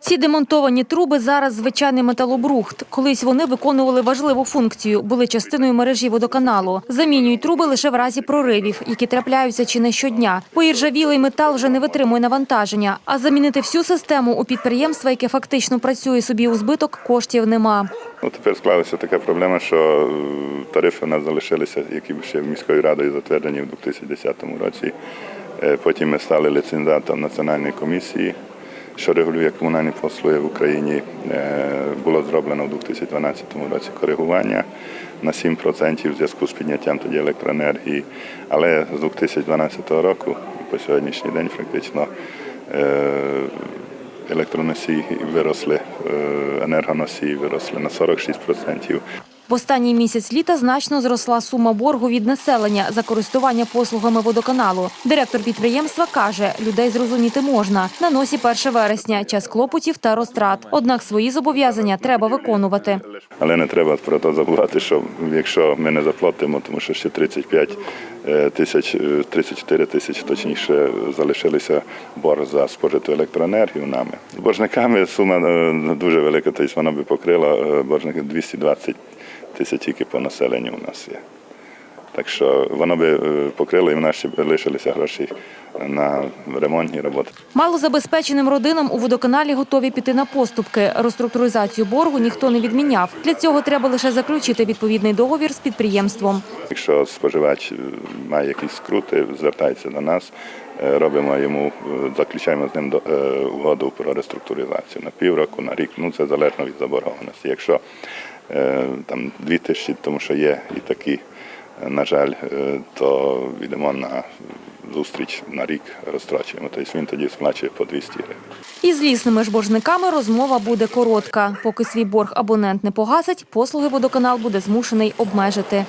Ці демонтовані труби зараз звичайний металобрухт. Колись вони виконували важливу функцію, були частиною мережі водоканалу. Замінюють труби лише в разі проривів, які трапляються чи не щодня. Поіржавілий метал вже не витримує навантаження. А замінити всю систему у підприємства, яке фактично працює собі у збиток, коштів нема. Ну, тепер склалася така проблема, що е, тарифи у нас залишилися, які ще міською радою затверджені в 2010 році. Е, Потім ми стали ліцензіатом Національної комісії, що регулює комунальні послуги в Україні. Е, Було зроблено в 2012 році коригування на 7% в зв'язку з підняттям тоді електроенергії. Але з 2012 року по сьогоднішній день фактично е, електроносії виросли, е, енергоносії виросли на 46%. В останній місяць літа значно зросла сума боргу від населення за користування послугами водоканалу. Директор підприємства каже, людей зрозуміти можна. На носі 1 вересня, час клопотів та розтрат. Однак свої зобов'язання треба виконувати. Але не треба про те забувати, що якщо ми не заплатимо, тому що ще 35 е, тисяч, е, 34 тисячі точніше залишилися борг за спожиту електроенергію нами. Боржниками сума е, дуже велика, тобто вона би покрила е, боржники 220 тисяч тільки по населенню у нас є. Так що воно би е, покрило і в нас ще лишилися гроші на ремонтні роботи. Малозабезпеченим родинам у водоканалі готові піти на поступки. Реструктуризацію боргу ніхто не відміняв. Для цього треба лише заключити відповідний договір з підприємством. Якщо споживач е, має якісь скрути, звертається до нас, е, робимо йому, заключаємо з ним угоду про реструктуризацію на півроку, на рік. Ну це залежно від заборгованості. Якщо там дві тисячі, тому що є і такі, е, на жаль, е, то йдемо на зустріч на рік, розтрачуємо. Тобто він тоді сплачує по 200 гривень. Із лісними ж боржниками розмова буде коротка. Поки свій борг абонент не погасить, послуги водоканал буде змушений обмежити.